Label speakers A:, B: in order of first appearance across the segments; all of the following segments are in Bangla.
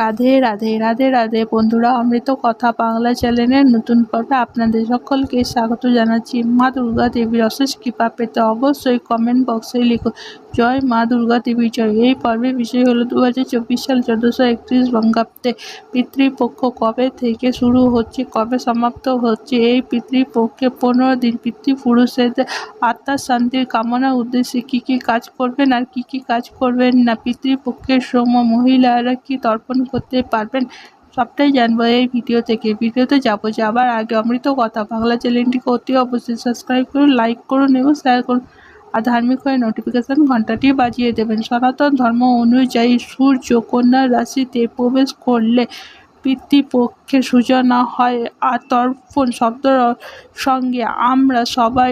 A: রাধে রাধে রাধে রাধে। বন্ধুরা, অমৃত কথা বাংলা চ্যানেলের নতুন পর্বে আপনাদের সকলকে স্বাগত জানাচ্ছি। মা দুর্গা দেবীর অশেষ কৃপা পেতে অবশ্যই কমেন্ট বক্সে লিখুন, জয় মা দুর্গা দেবী, জয়। এই পর্বের বিষয় হলো দু হাজার চব্বিশ সাল চোদ্দোশো একত্রিশ বঙ্গাব্দে পিতৃপক্ষ কবে থেকে শুরু হচ্ছে, কবে সমাপ্ত হচ্ছে? এই পিতৃপক্ষে পনেরো দিন পিতৃপুরুষেদের আত্মার শান্তির কামনার উদ্দেশ্যে কী কী কাজ করবেন আর কী কী কাজ করবেন না? পিতৃপক্ষের সময় মহিলারা কি তর্পণ করতে পারবেন, সবটাই জানব এই ভিডিও থেকে। ভিডিওতে যাব যাবার আগে অমৃত কথা, বাংলা চ্যানেলটিকে অতি অবশ্যই সাবস্ক্রাইব করুন লাইক করুন এবং শেয়ার করুন। আর ধার্মিক হয়ে নোটিফিকেশান ঘন্টাটি বাজিয়ে দেবেন। সনাতন ধর্ম অনুযায়ী সূর্য কন্যা রাশিতে প্রবেশ করলে পিতৃপক্ষের সূচনা হয়, আর তর্পণ শব্দর সঙ্গে আমরা সবাই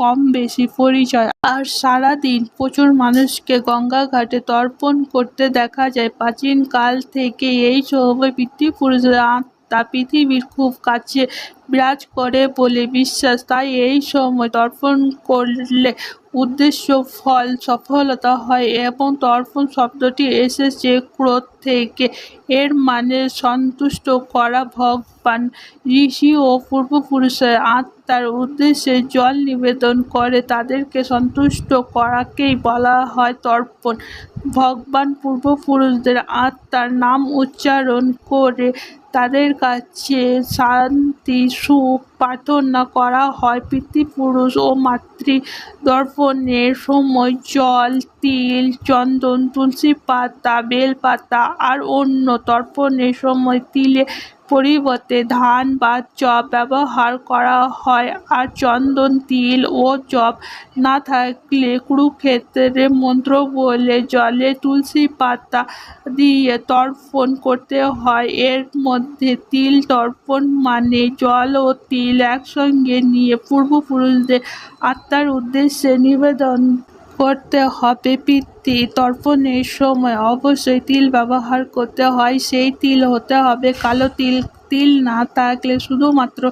A: কম বেশি পরিচয়। আর সারাদিন প্রচুর মানুষকে গঙ্গা ঘাটে তর্পণ করতে দেখা যায়। প্রাচীন কাল থেকে এই সময় পিতৃপুরুষরা আত্মা পৃথিবীর খুব কাছে বিরাজ করে বলে বিশ্বাস। তাই এই সময় তর্পণ করলে উদ্দেশ্য ফল সফলতা হয় এবং তর্পণ শব্দটি এসেছে ক্রোধ থেকে। এর মানে সন্তুষ্ট করা ভগবান, ঋষি ও পূর্বপুরুষের আত্মার উদ্দেশ্যে জল নিবেদন করে। তাদেরকে সন্তুষ্ট করাকেই বলা হয় তর্পণ। ভগবান, পূর্বপুরুষদের আত্মার নাম উচ্চারণ করে তাদের কাছে শান্তি সুখ প্রার্থনা করা হয়। পিতৃপুরুষ ও মাতৃ দর্পণের সময় জল, তিল, চন্দন, তুলসী পাতা, বেলপাতা আর অন্য তর্পণের সময় তিলে পরিবর্তে ধান বা চপ ব্যবহার করা হয় আর চন্দন, তিল ও চপ না থাকলে কুরুক্ষেত্রে মন্ত্র বলে জলে তুলসী পাতা দিয়ে তর্পণ করতে হয়। এর মধ্যে তিল তর্পণ মানে জল ও তিল একসঙ্গে নিয়ে পূর্বপুরুষদের আত্মার উদ্দেশ্যে নিবেদন করতে হবে। পিতৃ তর্পণের সময় অবশ্যই তিল ব্যবহার করতে হয়। সেই তিল হতে হবে। কালো তিল তিল না থাকলে শুধুমাত্র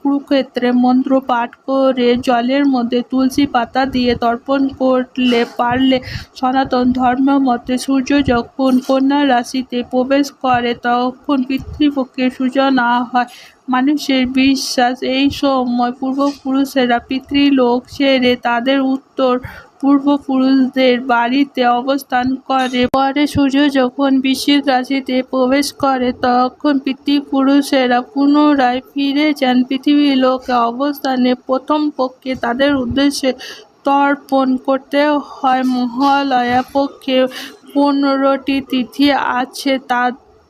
A: কুরুক্ষেত্রে মন্ত্র পাঠ করে জলের মধ্যে তুলসী পাতা দিয়ে তর্পণ করলে পারলে সনাতন ধর্ম মতে সূর্য যখন কন্যা রাশিতে প্রবেশ করে তখন পিতৃপক্ষের সূচনা হয়। মানুষের বিশ্বাস, এই সময় পূর্বপুরুষেরা পিতৃলোক ছেড়ে তাদের উত্তর পূর্বপুরুষদের বাড়িতে অবস্থান করে। পরে সূর্য যখন বৃশ্চিক রাশিতে প্রবেশ করে, তখন পিতৃপুরুষেরা পুনরায় ফিরে যান। পৃথিবীর লোকে অবস্থানে প্রথম পক্ষে তাদের উদ্দেশ্যে তর্পণ করতে হয়। মহালয়া পক্ষে পনেরোটি তিথি আছে।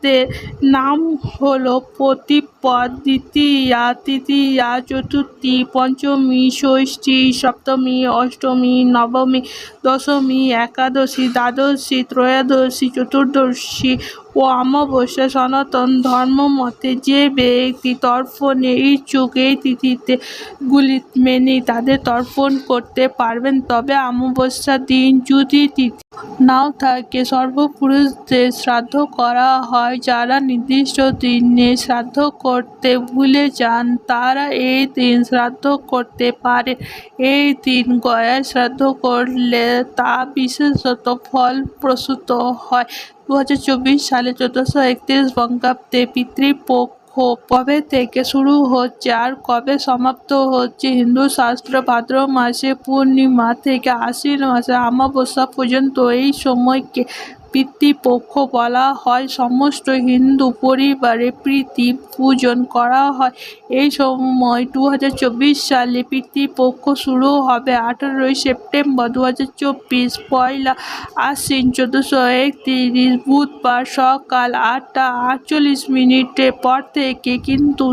A: তাদের নাম হলো প্রতিপদ দ্বিতীয়া তৃতীয়া চতুর্থী, পঞ্চমী, ষষ্ঠী, সপ্তমী, অষ্টমী, নবমী, দশমী, একাদশী, দ্বাদশী, ত্রয়োদশী, চতুর্দশী ও অমাবস্যা, সনাতন ধর্মমতে যে ব্যক্তি তর্পণে ইচ্ছুক এই তিথিতে গুলি মেনে তাদের তর্পণ করতে পারবেন। তবে অমাবস্যার দিন যদি তিথি নাও থাকে সর্বপুরুষদের শ্রাদ্ধ করা হয়, যারা নির্দিষ্ট দিনে শ্রাদ্ধ করতে ভুলে যান, তারা এই দিন শ্রাদ্ধ করতে পারে। এই দিন গয়া শ্রাদ্ধ করলে তা বিশেষত ফলপ্রসূত হয়। দু হাজার চব্বিশ সালে চোদ্দোশো একত্রিশ বঙ্গাব্দে পিতৃপক্ষ কবে থেকে শুরু হচ্ছে আর কবে সমাপ্ত হচ্ছে? হিন্দু শাস্ত্র ভাদ্র মাসে পূর্ণিমা থেকে আশ্বিন মাসে আমাবস্যা পর্যন্ত এই সময়কে পিতৃপক্ষ বলা হয়। সমস্ত হিন্দু পরিবারে প্রীতি পূজন করা হয়। এই সময় দু হাজার চব্বিশ সালে পিতৃপক্ষ শুরু হবে। আঠারোই সেপ্টেম্বর দু হাজার চব্বিশ পয়লা আশ্বিন চোদ্দোশো একত্রিশ বুধবার সকাল আটটা আটচল্লিশ মিনিটের পর থেকে কিন্তু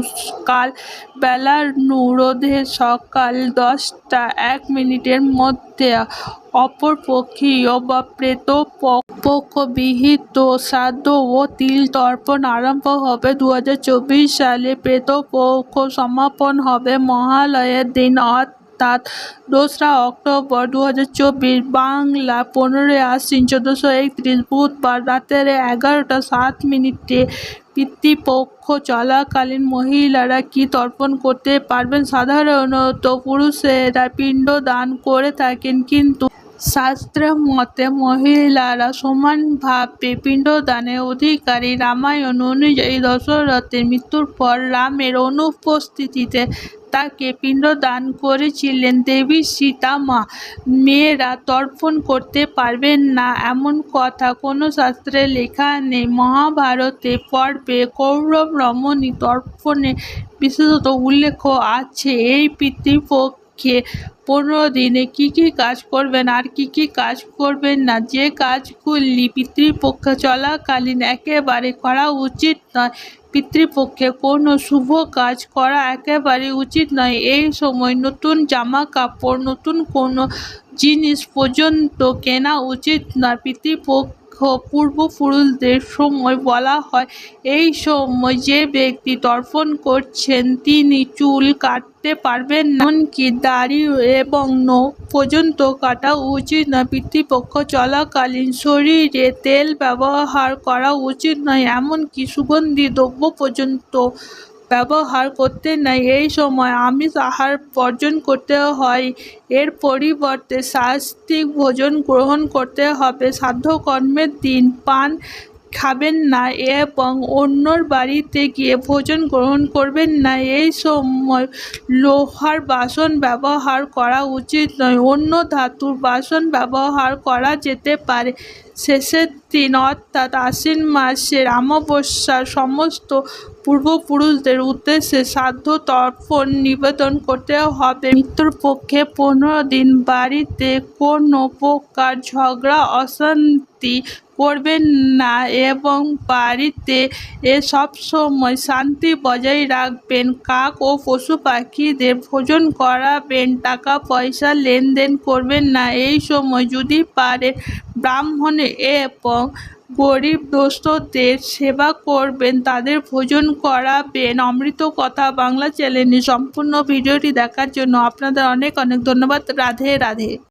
A: কাল বেলার রোধে সকাল দশটা এক মিনিটের মধ্যে অপরপক্ষীয় বা প্রেত পক্ষ বিহিত শ্রাদ্ধ ও তিল তর্পণ আরম্ভ হবে দু হাজার চব্বিশ সালে প্রেতপক্ষ সমাপন হবে। মহালয়ের দিন অর্থাৎ দোসরা অক্টোবর দু হাজার চব্বিশ বাংলা পনেরোই আশ্বিন চোদ্দোশো একত্রিশ বুধবার রাতের এগারোটা সাত মিনিটে পিতৃপক্ষ চলাকালীন মহিলারা কি তর্পণ করতে পারবেন? সাধারণত পুরুষেরা পিণ্ড দান করে থাকেন, কিন্তু শাস্ত্রের মতে মহিলারা সমানভাবে পিণ্ডদানের অধিকারী। রামায়ণ অনুযায়ী দশরথের মৃত্যুর পর রামের অনুপস্থিতিতে তাকে পিণ্ডদান করেছিলেন দেবী সীতা মা মেয়েরা তর্পণ করতে পারবেন না, এমন কথা কোনো শাস্ত্রে লেখা নেই। মহাভারতে পর্বে কৌরব রমণী তর্পণে বিশেষত উল্লেখ আছে। এই পিতৃপক্ষে পনেরো দিনে কী কী কাজ করবেন আর কী কী কাজ করবেন না, যে কাজগুলি পিতৃপক্ষ চলাকালীন একেবারে করা উচিত নয়, পিতৃপক্ষে কোনো শুভ কাজ করা একেবারে উচিত নয়, এই সময় নতুন জামা কাপড় নতুন কোনো জিনিস পর্যন্ত কেনা উচিত নয়, পিতৃপক্ষ পূর্বপুরুষদের সময় বলা হয়, এই সময় যে ব্যক্তি তর্পণ করছেন তিনি চুল কাটতে পারবেন না। এমনকি দাড়ি এবং নখ পর্যন্ত কাটা উচিত নয়। পিতৃপক্ষ চলাকালীন শরীরে তেল ব্যবহার করা উচিত নয়। এমনকি সুগন্ধি দ্রব্য পর্যন্ত ব্যবহার করতে নেই। এই সময় আমিষ আহার বর্জন করতে হয়। এর পরিবর্তে সাস্তিক ভোজন গ্রহণ করতে হবে। সাধ্যকর্মের দিন পান খাবেন না এবং অন্যর বাড়িতে গিয়ে ভোজন গ্রহণ করবেন না। এই সময় লোহার বাসন ব্যবহার করা উচিত নয়, অন্য ধাতুর বাসন ব্যবহার করা যেতে পারে। শেষের দিন অর্থাৎ আশ্বিন মাসের অমাবস্যার সমস্ত পূর্বপুরুষদের উদ্দেশ্যে শ্রাদ্ধ তর্পণ নিবেদন করতে হবে। মৃত্যুর পক্ষে পনেরো দিন বাড়িতে কোনো প্রকার ঝগড়া, অশান্তি করবেন না এবং বাড়িতে এ সবসময় শান্তি বজায় রাখবেন। কাক ও পশু পাখিদের ভোজন করাবেন টাকা পয়সা লেনদেন করবেন না। এই সময় যদি পারে ব্রাহ্মণ এবং গরিব দোস্তদের সেবা করবেন, তাদের ভোজন করাবেন। অমৃত কথা বাংলা চ্যানেলে সম্পূর্ণ ভিডিওটি দেখার জন্য আপনাদের অনেক অনেক ধন্যবাদ। রাধে রাধে।